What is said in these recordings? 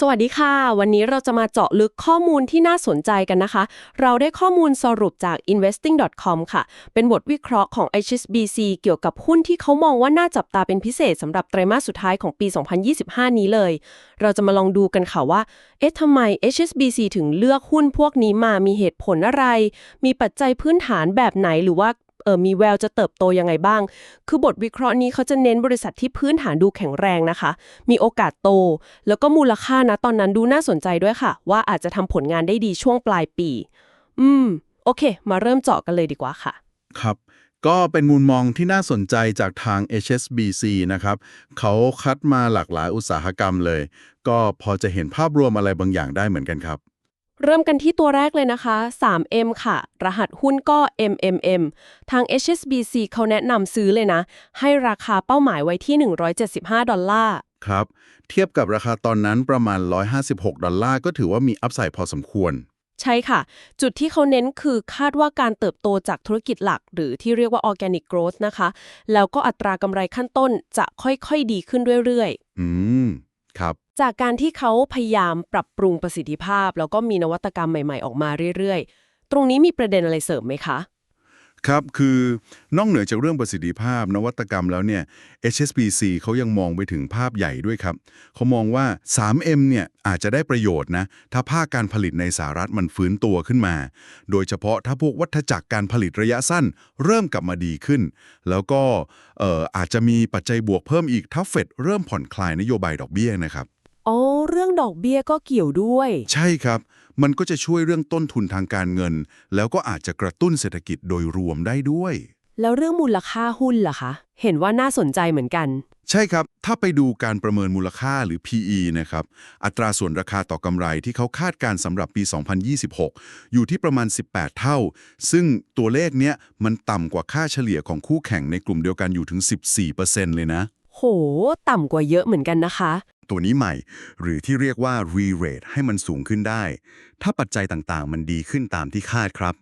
สวัสดีค่ะ วันนี้เราจะมาเจาะลึกข้อมูลที่น่าสนใจกันนะคะ เราได้ข้อมูลสรุปจาก investing.com ค่ะ เป็นบทวิเคราะห์ของ HSBC เกี่ยวกับหุ้นที่เขามองว่าน่าจับตาเป็นพิเศษสำหรับไตรมาสสุดท้ายของปี 2025 นี้เลย เราจะมาลองดูกันค่ะว่า เอ๊ะทำไม HSBC ถึงเลือกหุ้นพวกนี้มามีเหตุผลอะไร มีปัจจัยพื้นฐานแบบไหนหรือว่า เออมีแววจะเติบโตยังไงบ้าง คือบทวิเคราะห์นี้เขาจะเน้นบริษัทที่พื้นฐานดูแข็งแรงนะคะ มีโอกาสโต แล้วก็มูลค่านะตอนนั้นดูน่าสนใจด้วยค่ะ ว่าอาจจะทำผลงานได้ดีช่วงปลายปี อืม โอเค มาเริ่มเจาะกันเลยดีกว่าค่ะ ครับก็เป็นมุมมองที่น่าสนใจจากทาง HSBC นะครับ เขาคัดมาหลากหลายอุตสาหกรรมเลย ก็พอจะเห็นภาพรวมอะไรบางอย่างได้เหมือนกันครับ เริ่มกันที่ตัวแรกเลยนะคะ 3M ค่ะ รหัสหุ้นก็ MMM ทาง HSBC เขาแนะนำซื้อเลยนะ ให้ราคาเป้าหมายไว้ที่ 175 ดอลลาร์ ครับ เทียบกับราคาตอนนั้นประมาณ 156 ดอลลาร์ ก็ถือว่ามีอัพไซด์พอสมควร ใช่ค่ะ จุดที่เขาเน้นคือคาดว่าการเติบโตจากธุรกิจหลัก หรือที่เรียกว่า organic growth นะคะ แล้วก็อัตรากำไรขั้นต้นจะค่อยๆดีขึ้นเรื่อยอืม ครับ จากการที่เขาพยายามปรับปรุงประสิทธิภาพ แล้วก็มีนวัตกรรมใหม่ ๆ ออกมาเรื่อย ๆ ตรงนี้มีประเด็นอะไรเสริมไหมคะ ครับคือนอกเหนือจากเรื่องประสิทธิภาพนวัตกรรมแล้วเนี่ย HSBC เขายังมองไปถึงภาพใหญ่ด้วยครับเขามองว่า 3M เนี่ยอาจจะได้ประโยชน์นะถ้าภาคการผลิตในสหรัฐมันฟื้นตัวขึ้นมา โดยเฉพาะถ้าพวกวัฏจักรการผลิตระยะสั้น เริ่มกลับมาดีขึ้น แล้วก็เอ่ออาจจะมีปัจจัยบวกเพิ่มอีกถ้าเฟดเริ่มผ่อนคลายนโยบายดอกเบี้ยนะครับ อ๋อเรื่องดอกเบี้ยก็เกี่ยวด้วย ใช่ครับ มันก็จะช่วยเรื่องต้นทุนทางการเงิน แล้วก็อาจจะกระตุ้นเศรษฐกิจโดยรวมได้ด้วย แล้วเรื่องมูลค่าหุ้นล่ะคะ เห็นว่าน่าสนใจเหมือนกัน ใช่ครับ ถ้าไปดูการประเมินมูลค่าหรือ PE นะครับ อัตราส่วนราคาต่อกำไรที่เขาคาดการณ์สำหรับปี 2026 อยู่ที่ประมาณ 18 เท่า ซึ่งตัวเลขเนี้ยมันต่ำกว่าค่าเฉลี่ยของคู่แข่งในกลุ่มเดียวกันอยู่ถึง 14%เลยนะ โห ต่ำกว่าเยอะเหมือนกันนะคะ ตัวนี้ใหม่ หรือที่เรียกว่า re-rate ให้มันสูงขึ้นได้ ถ้าปัจจัยต่างๆ มันดีขึ้นตามที่คาดครับ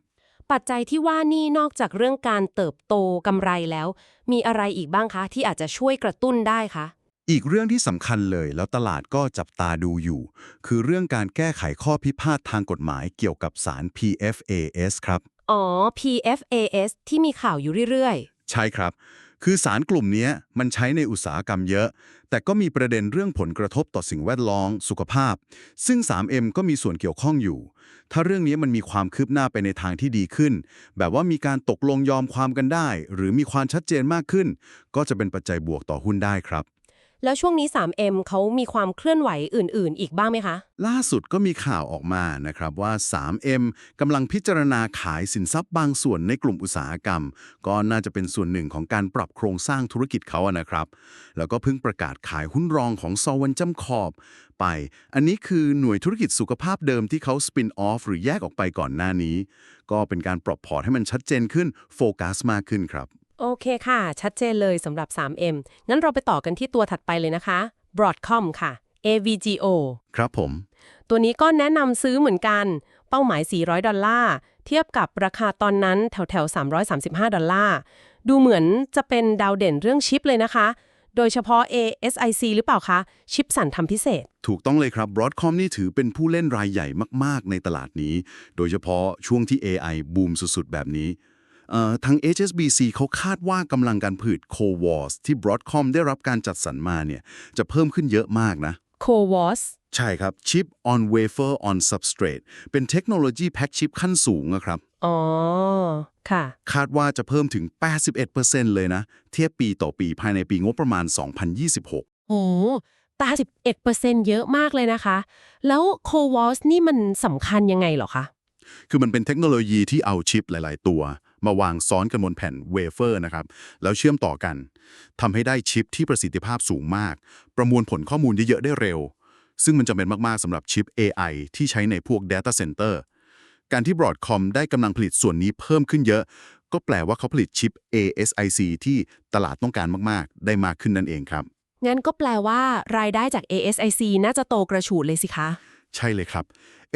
ปัจจัยที่ว่านี่นอกจากเรื่องการเติบโตกำไรแล้ว มีอะไรอีกบ้างคะ ที่อาจจะช่วยกระตุ้นได้คะ อีกเรื่องที่สำคัญเลยแล้วตลาดก็จับตาดูอยู่ คือเรื่องการแก้ไขข้อพิพาททางกฎหมายเกี่ยวกับสาร PFAS ครับ อ๋อ PFAS ที่มีข่าวอยู่เรื่อยใช่ครับ คือสารกลุ่มนี้มันใช้ในอุตสาหกรรมเยอะ แต่ก็มีประเด็นเรื่องผลกระทบต่อสิ่งแวดล้อมสุขภาพ ซึ่ง 3M ก็มีส่วนเกี่ยวข้องอยู่ ถ้าเรื่องนี้มันมีความคืบหน้าไปในทางที่ดีขึ้น แบบว่ามีการตกลงยอมความกันได้ หรือมีความชัดเจนมากขึ้น ก็จะเป็นปัจจัยบวกต่อหุ้นได้ครับ แล้วช่วงนี้ 3M เขามีความเคลื่อนไหวอื่น ๆ อีกบ้างไหมคะ ล่าสุดก็มีข่าวออกมานะครับว่า 3M กำลังพิจารณาขายสินทรัพย์บางส่วนในกลุ่มอุตสาหกรรม ก็น่าจะเป็นส่วนหนึ่งของการปรับโครงสร้างธุรกิจเขาอะนะครับ แล้วก็เพิ่งประกาศขายหุ้นรองของซอวันจัมคอร์ไป อันนี้คือหน่วยธุรกิจสุขภาพเดิมที่เขาสปินออฟหรือแยกออกไปก่อนหน้านี้ ก็เป็นการปรับพอร์ตให้มันชัดเจนขึ้นโฟกัสมากขึ้นครับ โอเคค่ะ ชัดเจนเลยสำหรับ 3M งั้นเราไปต่อกันที่ตัวถัดไปเลยนะคะ Broadcom ค่ะ AVGO ครับผม ตัวนี้ก็แนะนำซื้อเหมือนกัน เป้าหมาย 400 ดอลลาร์ เทียบกับราคาตอนนั้นแถวแถวๆ335 ดอลลาร์ ดูเหมือนจะเป็นดาวเด่นเรื่องชิปเลยนะคะ โดยเฉพาะ ASIC หรือเปล่าคะ ชิปสั่นทำพิเศษ ถูกต้องเลยครับ Broadcom นี่ถือเป็นผู้เล่นรายใหญ่มาก ๆ ในตลาดนี้ โดยเฉพาะช่วงที่ AI บูมสุด ๆ แบบนี้เอ่อ ทาง HSBC เขาคาดว่ากำลังการผลิต CoWoS ที่ Broadcom ได้รับการจัดสรรมาเนี่ยจะเพิ่มขึ้นเยอะมากนะ CoWoS ใช่ครับ Chip on Wafer on Substrate เป็นเทคโนโลยีแพ็กชิปขั้นสูงอะครับ อ๋อ ค่ะ คาดว่าจะเพิ่มถึง 81%เลยนะ เทียบปีต่อปีภายในปีงบประมาณ 2026โหตา11%เยอะมากเลยนะคะ แล้ว CoWoS นี่มันสำคัญยังไงเหรอคะ คือมันเป็นเทคโนโลยีที่เอาชิปหลาย ๆ ตัว มาวางซ้อนกันบนแผ่นเวเฟอร์นะครับ แล้วเชื่อมต่อกันทำให้ได้ชิปที่ประสิทธิภาพสูงมาก ประมวลผลข้อมูลเยอะๆได้เร็ว ซึ่งมันจำเป็นมากๆสำหรับชิป AI ที่ใช้ในพวก Data Center การที่ Broadcom ได้กำลังผลิตส่วนนี้เพิ่มขึ้นเยอะ ก็แปลว่าเขาผลิตชิป ASIC ที่ตลาดต้องการมากๆ ได้มากขึ้นนั่นเองครับงั้นก็แปลว่ารายได้จาก ASIC น่าจะโตกระฉูดเลยสิคะ ใช่เลยครับ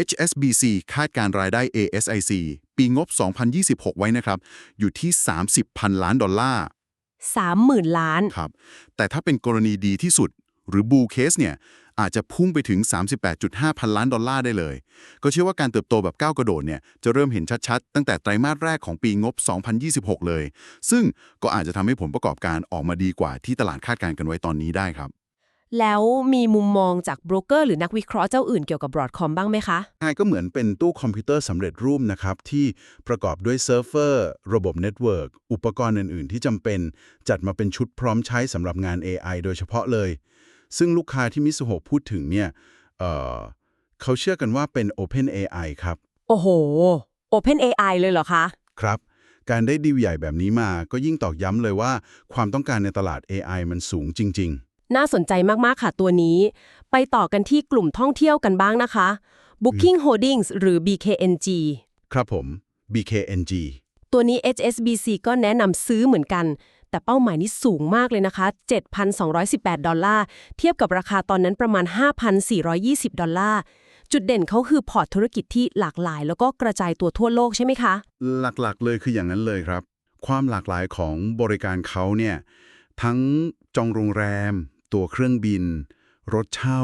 HSBC คาดการรายได้ ASIC ปีงบ 2026 ไว้นะครับ อยู่ที่ 30พันล้านดอลลาร์ 30,000 ล้าน ครับ แต่ถ้าเป็นกรณีดีที่สุด หรือบูเคสเนี่ย อาจจะพุ่งไปถึง 38.5 พันล้านดอลลาร์ได้เลย ก็เชื่อว่าการเติบโตแบบก้าวกระโดดเนี่ย จะเริ่มเห็นชัดๆ ตั้งแต่ไตรมาสแรกของปีงบ 2026 เลย ซึ่งก็อาจจะทำให้ผลประกอบการออกมาดีกว่าที่ตลาดคาดการณ์กันไว้ตอนนี้ได้ครับ แล้วมีมุมมองจากโบรกเกอร์หรือนักวิเคราะห์เจ้าอื่นเกี่ยวกับบรอดคอมบ้างไหมคะง่ายก็เหมือนเป็นตู้คอมพิวเตอร์สำเร็จรูปนะครับ ที่ประกอบด้วยเซิร์ฟเวอร์ ระบบเน็ตเวิร์กอุปกรณ์อื่น ๆ ที่จำเป็น จัดมาเป็นชุดพร้อมใช้สำหรับงาน AI โดยเฉพาะเลย ซึ่งลูกค้าที่มิสุโฮพูดถึงเนี่ยเอ่อเขาเชื่อกันว่าเป็น Open AI ครับ โอ้โห Open AI เลยเหรอคะ ครับการได้ดีลใหญ่แบบนี้มาก็ยิ่งตอกย้ำเลยว่าความต้องการในตลาด AI มันสูงจริง น่าสนใจมากๆค่ะตัวนี้ ไปต่อกันที่กลุ่มท่องเที่ยวกันบ้างนะคะ Booking Holdings หรือ BKNG ๆครับผม BKNG ตัวนี้ HSBC ก็แนะนำซื้อเหมือนกัน แต่เป้าหมายนี้สูงมากเลยนะคะ 7,218 ดอลลาร์ เทียบกับราคาตอนนั้นประมาณ 5,420 ดอลลาร์ จุดเด่นเขาคือพอร์ตธุรกิจที่หลากหลาย แล้วก็กระจายตัวทั่วโลกใช่ไหมคะ หลักๆ เลยคืออย่างนั้นเลยครับ ความหลากหลายของบริการเขาเนี่ย ทั้งจองโรงแรม ตัวเครื่องบิน รถเช่า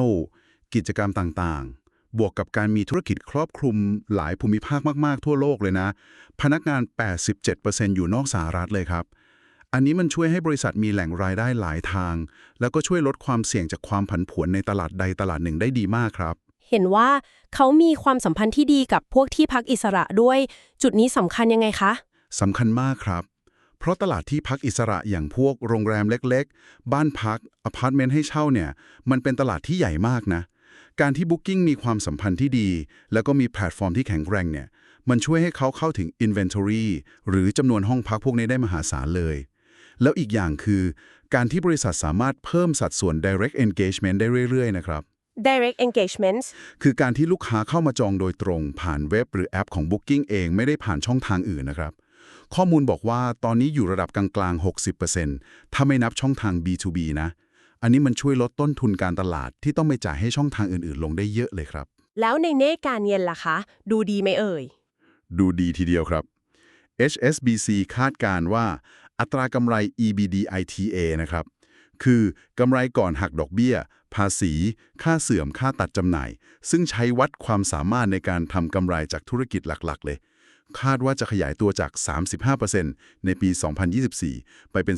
กิจกรรมต่างๆ บวกกับการมีธุรกิจครอบคลุมหลายภูมิภาคมาก ๆ ทั่วโลกเลยนะ พนักงาน 87%อยู่นอกสหรัฐเลยครับ อันนี้มันช่วยให้บริษัทมีแหล่งรายได้หลายทาง แล้วก็ช่วยลดความเสี่ยงจากความผันผวนในตลาดใดตลาดหนึ่งได้ดีมากครับเห็นว่าเขามีความสัมพันธ์ที่ดีกับพวกที่พักอิสระด้วย จุดนี้สำคัญยังไงคะสำคัญมากครับ เพราะตลาดที่พักอิสระอย่างพวกโรงแรมเล็กๆ บ้านพักอพาร์ตเมนต์ให้เช่าเนี่ยมันเป็นตลาดที่ใหญ่มากนะ การที่ Booking มีความสัมพันธ์ที่ดี แล้วก็มีแพลตฟอร์มที่แข็งแกร่งเนี่ยมันช่วยให้เขาเข้าถึง Inventory หรือจำนวนห้องพักพวกนี้ได้มหาศาลเลย แล้วอีกอย่างคือการที่บริษัทสามารถเพิ่มสัดส่วน direct engagement ได้เรื่อย ๆ นะครับ direct engagement คือการที่ลูกค้าเข้ามาจองโดยตรงผ่านเว็บหรือแอปของ Booking เองไม่ได้ผ่านช่องทางอื่นนะครับ ข้อมูลบอกว่าตอนนี้อยู่ระดับกลางๆ 60%ถ้าไม่นับช่องทาง B2B นะ อันนี้มันช่วยลดต้นทุนการตลาดที่ต้องไปจ่ายให้ช่องทางอื่นๆ ลงได้เยอะเลยครับ แล้วในเนการเงินล่ะคะ ดูดีไหมเอ่ย ดูดีทีเดียวครับ HSBC คาดการณ์ว่าอัตรากำไร EBITDA นะครับ คือกำไรก่อนหักดอกเบี้ย ภาษี ค่าเสื่อม ค่าตัดจำหน่าย ซึ่งใช้วัดความสามารถในการทำกำไรจากธุรกิจหลัก ๆ เลย คาดว่าจะขยายตัวจาก 35%ในปี 2024 ไปเป็น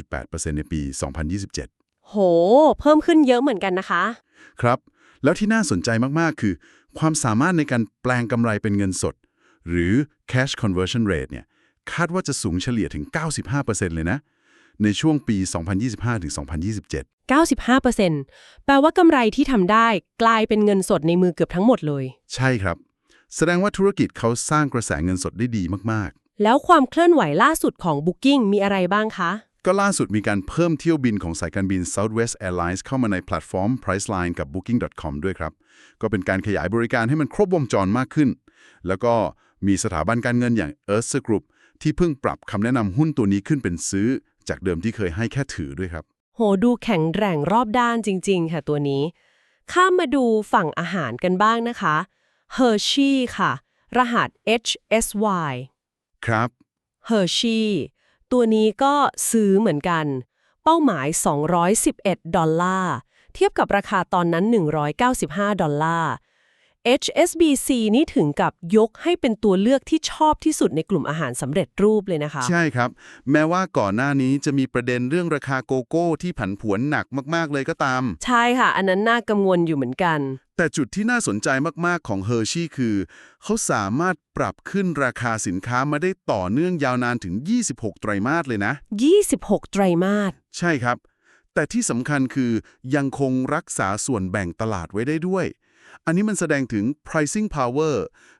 37.8%ในปี 2027 โห เพิ่มขึ้นเยอะเหมือนกันนะคะ ครับ แล้วที่น่าสนใจมาก ๆ คือ ความสามารถในการแปลงกำไรเป็นเงินสด หรือ cash conversion rate เนี่ย คาดว่าจะสูงเฉลี่ยถึง 95%เลยนะ ในช่วงปี 2025-2027 95%แปลว่ากำไรที่ทำได้กลายเป็นเงินสดในมือเกือบทั้งหมดเลย ใช่ครับ แสดงว่าธุรกิจเขาสร้างกระแสเงินสดได้ดีมากแล้วความเคลื่อนไหวล่าสุดของ Booking มีอะไรบ้างคะ ๆ ก็ล่าสุดมีการเพิ่มเที่ยวบินของสายการบิน Southwest Airlines เข้ามาในแพลตฟอร์ม Priceline กับ Booking.com ด้วยครับ ก็เป็นการขยายบริการให้มันครบวงจรมากขึ้น แล้วก็มีสถาบันการเงินอย่าง Earth Group ที่เพิ่งปรับคำแนะนำหุ้นตัวนี้ขึ้นเป็นซื้อ จากเดิมที่เคยให้แค่ถือด้วยครับ โหดูแข็งแกร่งรอบด้านจริง ๆ ค่ะตัวนี้ ข้ามมาดูฝั่งอาหารกันบ้างนะคะ Hershey ค่ะ รหัส HSY ครับ Hershey ตัวนี้ก็ซื้อเหมือนกัน เป้าหมาย 211 ดอลลาร์ เทียบกับราคาตอนนั้น 195 ดอลลาร์ HSBC นี่ถึงกับยกให้เป็นตัวเลือกที่ชอบที่สุดในกลุ่มอาหารสำเร็จรูปเลยนะคะ ใช่ครับ แม้ว่าก่อนหน้านี้จะมีประเด็นเรื่องราคาโกโก้ที่ผันผวนหนักมากๆเลยก็ตาม ใช่ค่ะ อันนั้นน่ากังวลอยู่เหมือนกัน แต่จุดที่น่าสนใจมากๆของ Hershey คือ เขาสามารถปรับขึ้นราคาสินค้ามาได้ต่อเนื่องยาวนานถึง 26 ไตรมาสเลยนะ 26 ไตรมาสใช่ครับ แต่ที่สำคัญคือยังคงรักษาส่วนแบ่งตลาดไว้ได้ด้วย อันนี้มันแสดงถึง pricing power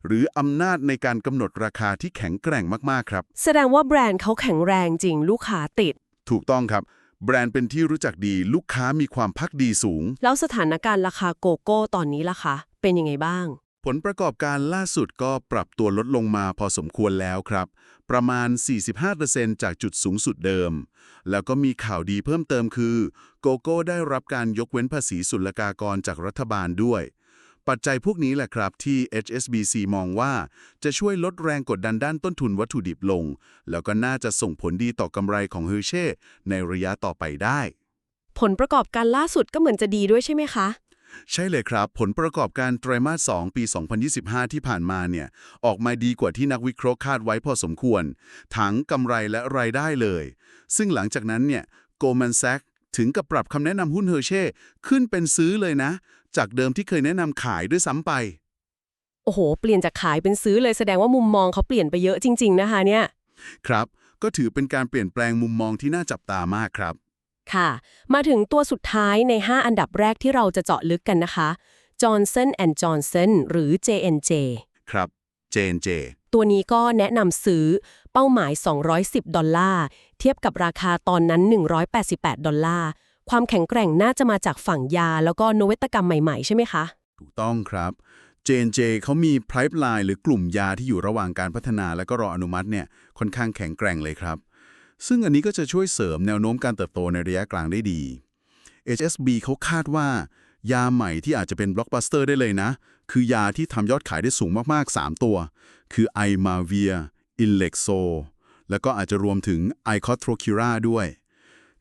หรืออำนาจในการกำหนดราคาที่แข็งแกร่งมาก ๆ ครับ แสดงว่าแบรนด์เขาแข็งแรงจริงลูกค้าติด ถูกต้องครับ แบรนด์เป็นที่รู้จักดีลูกค้ามีความพักดีสูง แล้วสถานการณ์ราคาโกโก้ตอนนี้ล่ะคะเป็นยังไงบ้าง ผลประกอบการล่าสุดก็ปรับตัวลดลงมาพอสมควรแล้วครับ ประมาณ 45%จากจุดสูงสุดเดิม แล้วก็มีข่าวดีเพิ่มเติมคือ โกโก้ได้รับการยกเว้นภาษีศุลกากรจากรัฐบาลด้วย ปัจจัยพวกนี้แหละครับที่ HSBC มองว่าจะช่วยลดแรงกดดันด้านต้นทุนวัตถุดิบลง แล้วก็น่าจะส่งผลดีต่อกำไรของเฮอร์เช่ในระยะต่อไปได้ ผลประกอบการล่าสุดก็เหมือนจะดีด้วยใช่ไหมคะ ใช่เลยครับ ผลประกอบการไตรมาส 2 ปี 2025 ที่ผ่านมาเนี่ย ออกมาดีกว่าที่นักวิเคราะห์คาดไว้พอสมควร ทั้งกำไรและรายได้เลย ซึ่งหลังจากนั้นเนี่ย Goldman Sachs ถึงกับปรับคำแนะนำหุ้นเฮอร์เช่ขึ้นเป็นซื้อเลยนะ จากเดิมที่เคยแนะนำขายด้วยซ้ำไป โอ้โห เปลี่ยนจากขายเป็นซื้อเลยแสดงว่ามุมมองเขาเปลี่ยนไปเยอะจริง ๆ นะคะเนี่ย ครับ ก็ถือเป็นการเปลี่ยนแปลงมุมมองที่น่าจับตามากครับ ค่ะ มาถึงตัวสุดท้ายใน 5 อันดับแรกที่เราจะเจาะลึกกันนะคะ Johnson Johnson หรือ J&J ครับ J&J ตัวนี้ก็แนะนำซื้อเป้าหมาย 210 ดอลลาร์ เทียบกับราคาตอนนั้น 188 ดอลลาร์ ความแข็งแกร่งน่าจะมาจากฝั่งยา แล้วก็นวัตกรรมใหม่ๆ ใช่ไหมคะ ถูกต้องครับ J&J เขามี pipeline หรือกลุ่มยาที่อยู่ระหว่างการพัฒนาและก็รออนุมัติเนี่ยค่อนข้างแข็งแกร่งเลยครับ ซึ่งอันนี้ก็จะช่วยเสริมแนวโน้มการเติบโตในระยะกลางได้ดี HSB เขาคาดว่า ยาใหม่ที่อาจจะเป็นบล็อกบัสเตอร์ได้เลยนะ คือยาที่ทำยอดขายได้สูงมากๆ 3 ตัว คือ i m a v i r i n l e x o แล้วก็อาจจะรวมถึง i c o t r o c u r a ด้วย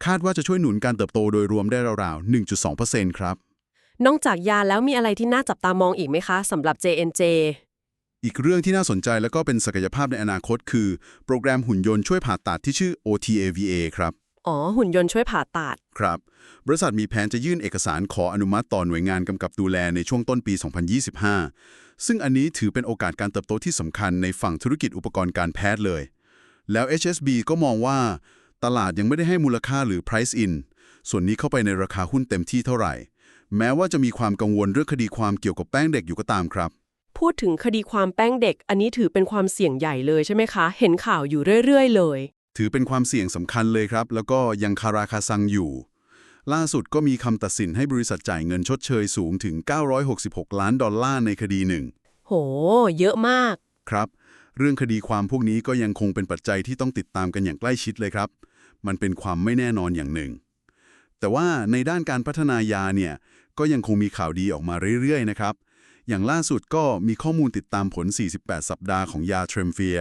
คาดว่าจะช่วยหนุนการเติบโตโดยรวมได้ราวๆ 1.2%ครับ นอกจากยาแล้วมีอะไรที่น่าจับตามองอีกไหมคะสำหรับ J&J อีกเรื่องที่น่าสนใจแล้วก็เป็นศักยภาพในอนาคต คือ โปรแกรมหุ่นยนต์ช่วยผ่าตัดที่ชื่อ OTAVA ครับ อ๋อ หุ่นยนต์ช่วยผ่าตัด ครับ บริษัทมีแผนจะยื่นเอกสารขออนุมัติต่อหน่วยงานกำกับดูแลในช่วงต้นปี 2025 ซึ่งอันนี้ถือเป็นโอกาสการเติบโตที่สำคัญในฝั่งธุรกิจอุปกรณ์การแพทย์เลย แล้ว HSB ก็มองว่า ตลาดยังไม่ได้ให้มูลค่าหรือ price in ส่วนนี้เข้าไปในราคาหุ้นเต็มที่เท่าไหร่ แม้ว่าจะมีความกังวลเรื่องคดีความเกี่ยวกับแป้งเด็กอยู่ก็ตามครับ พูดถึงคดีความแป้งเด็ก อันนี้ถือเป็นความเสี่ยงใหญ่เลยใช่ไหมคะ เห็นข่าวอยู่เรื่อยๆ เลย ถือเป็นความเสี่ยงสำคัญเลยครับ แล้วก็ยังคาราคาซังอยู่ ล่าสุดก็มีคำตัดสินให้บริษัทจ่ายเงินชดเชยสูงถึง 966 ล้านดอลลาร์ในคดีหนึ่งโห เยอะมาก ครับ เรื่องคดีความพวกนี้ก็ยังคงเป็นปัจจัยที่ต้องติดตามกันอย่างใกล้ชิดเลยครับ มันเป็นความไม่แน่นอนอย่างหนึ่ง แต่ว่าในด้านการพัฒนายาเนี่ยก็ยังคงมีข่าวดีออกมาเรื่อยๆนะครับ อย่างล่าสุดก็มีข้อมูลติดตามผล 48 สัปดาห์ของยาเทรมเฟีย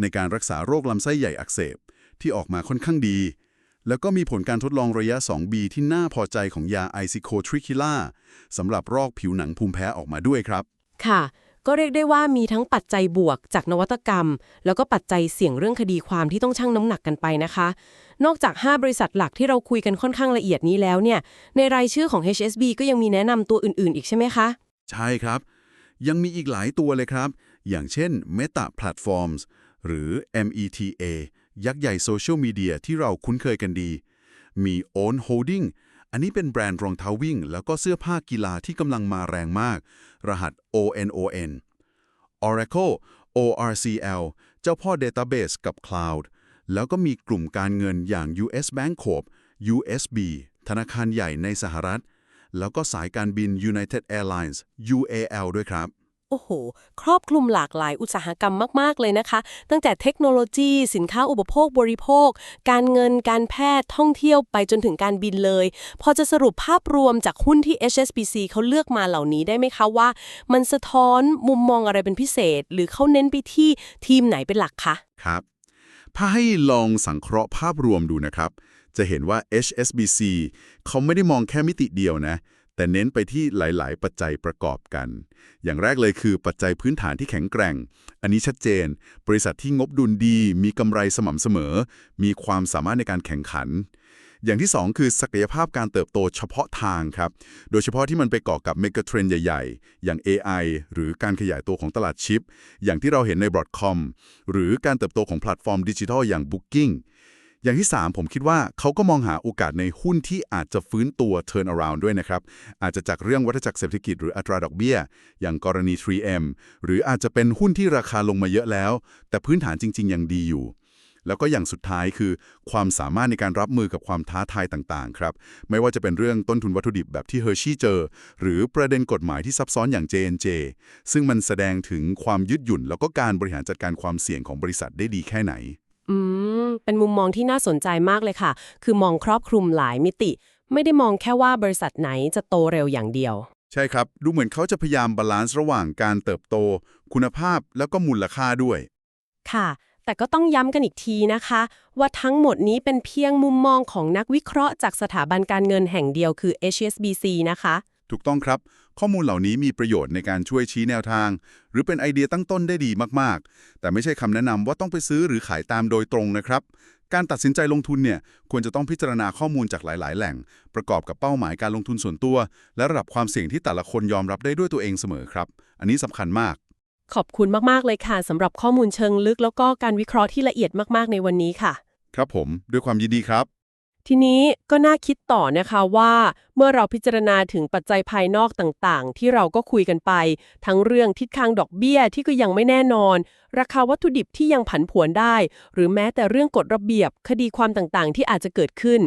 ในการรักษาโรคลำไส้ใหญ่อักเสบ ที่ออกมาค่อนข้างดี แล้วก็มีผลการทดลองระยะ 2B ที่น่าพอใจของยาไอซิโคทริคิล่าสำหรับโรคผิวหนังภูมิแพ้ออกมาด้วยครับ ค่ะ ก็เรียกได้ว่ามีทั้งปัจจัยบวกจากนวัตกรรม แล้วก็ปัจจัยเสี่ยงเรื่องคดีความที่ต้องชั่งน้ำหนักกันไปนะคะ นอกจาก 5 บริษัทหลักที่เราคุยกันค่อนข้างละเอียดนี้แล้วเนี่ย ในรายชื่อของ HSB ก็ยังมีแนะนำตัวอื่น ๆ อีกใช่ไหมคะ ใช่ครับ ยังมีอีกหลายตัวเลยครับ อย่างเช่น Meta Platforms หรือ META ยักษ์ใหญ่โซเชียลมีเดียที่เราคุ้นเคยกันดี มี Own Holding อันนี้เป็นแบรนด์รองเท้าวิ่ง แล้วก็เสื้อผ้ากีฬาที่กำลังมาแรงมาก รหัส ONON Oracle ORCL เจ้าพ่อ Database กับ Cloud แล้วก็มีกลุ่มการเงินอย่าง US Bank Corp USB ธนาคารใหญ่ในสหรัฐ แล้วก็สายการบิน United Airlines UAL ด้วยครับ โอ้โห ครอบคลุมหลากหลายอุตสาหกรรมมาก ๆ เลยนะคะ ตั้งแต่เทคโนโลยี สินค้าอุปโภคบริโภค การเงิน การแพทย์ ท่องเที่ยวไปจนถึงการบินเลย พอจะสรุปภาพรวมจากหุ้นที่ HSBC เขาเลือกมาเหล่านี้ได้ไหมคะว่า มันสะท้อนมุมมองอะไรเป็นพิเศษ หรือเขาเน้นไปที่ทีมไหนเป็นหลักคะ ครับ ถ้าให้ลองสังเคราะห์ภาพรวมดูนะครับ จะเห็นว่า HSBC เขาไม่ได้มองแค่มิติเดียวนะ แต่เน้นไปที่หลาย ๆ ปัจจัยประกอบกัน อย่างแรกเลยคือปัจจัยพื้นฐานที่แข็งแกร่ง อันนี้ชัดเจน บริษัทที่งบดุลดี มีกำไรสม่ำเสมอ มีความสามารถในการแข่งขัน อย่างที่ 2 คือศักยภาพการเติบโตเฉพาะทางครับ โดยเฉพาะที่มันไปเกาะกับเมกะเทรนใหญ่ ๆ อย่าง AI หรือการขยายตัวของตลาดชิป อย่างที่เราเห็นใน Broadcom หรือการเติบโตของแพลตฟอร์มดิจิทัลอย่าง Booking อย่างที่ 3 ผมคิดว่าเขาก็มองหาโอกาสในหุ้นที่อาจจะฟื้นตัว turn around ด้วยนะครับ อาจจะจากเรื่องวัฏจักรเศรษฐกิจหรืออัตราดอกเบี้ย อย่างกรณี 3M หรืออาจจะเป็นหุ้นที่ราคาลงมาเยอะแล้ว แต่พื้นฐานจริง ๆ ยังดีอยู่ แล้วก็อย่างสุดท้ายคือ ความสามารถในการรับมือกับความท้าทายต่างๆครับไม่ว่าจะเป็นเรื่องต้นทุนวัตถุดิบแบบที่เฮอร์ชี่เจอ หรือประเด็นกฎหมายที่ซับซ้อนอย่าง JNJ ซึ่งมันแสดงถึงความยืดหยุ่น แล้วก็การบริหารจัดการความเสี่ยงของบริษัทได้ดีแค่ไหน เป็นมุมมองที่น่าสนใจมากเลยค่ะ คือมองครอบคลุมหลายมิติ ไม่ได้มองแค่ว่าบริษัทไหนจะโตเร็วอย่างเดียว ใช่ครับ ดูเหมือนเขาจะพยายามบาลานซ์ระหว่างการเติบโต คุณภาพแล้วก็มูลค่าด้วย ค่ะ แต่ก็ต้องย้ำกันอีกทีนะคะ ว่าทั้งหมดนี้เป็นเพียงมุมมองของนักวิเคราะห์จากสถาบันการเงินแห่งเดียวคือ HSBC นะคะ ถูกต้องครับ ข้อมูลเหล่านี้มีประโยชน์ในการช่วยชี้แนวทาง หรือเป็นไอเดียตั้งต้นได้ดีมากๆ แต่ไม่ใช่คำแนะนำว่าต้องไปซื้อหรือขายตามโดยตรงนะครับ การตัดสินใจลงทุนเนี่ยควรจะต้องพิจารณาข้อมูลจากหลาย ๆ แหล่ง ประกอบกับเป้าหมายการลงทุนส่วนตัว และระดับความเสี่ยงที่แต่ละคนยอมรับได้ด้วยตัวเองเสมอครับ อันนี้สำคัญมาก ขอบคุณมากๆเลยค่ะสำหรับข้อมูลเชิงลึกแล้วก็การวิเคราะห์ที่ละเอียดมากๆ ในวันนี้ค่ะ ครับผม ด้วยความยินดีครับ ทีนี้ก็น่าคิดต่อนะคะว่า เมื่อเราพิจารณาถึงปัจจัยภายนอกต่างๆ ที่เราก็คุยกันไป ทั้งเรื่องทิศทางดอกเบี้ยที่ก็ยังไม่แน่นอน ราคาวัตถุดิบที่ยังผันผวนได้ หรือแม้แต่เรื่องกฎระเบียบ คดีความต่างๆ ที่อาจจะเกิดขึ้น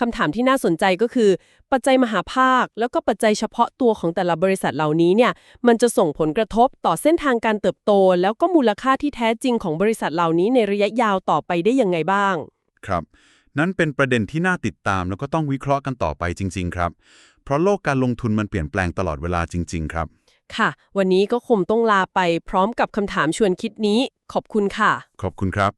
คำถามที่น่าสนใจก็คือ ปัจจัยมหาภาค แล้วก็ปัจจัยเฉพาะตัวของแต่ละบริษัทเหล่านี้เนี่ยมันจะส่งผลกระทบต่อเส้นทางการเติบโต แล้วก็มูลค่าที่แท้จริงของบริษัทเหล่านี้ในระยะยาวต่อไปได้ยังไงบ้าง ครับ นั่นเป็นประเด็นที่น่าติดตามแล้วก็ต้องวิเคราะห์กันต่อไปจริง ๆ ครับ เพราะโลกการลงทุนมันเปลี่ยนแปลงตลอดเวลาจริง ๆ ครับ ค่ะ วันนี้ก็คงต้องลาไปพร้อมกับคำถามชวนคิดนี้ ขอบคุณค่ะ ขอบคุณครับ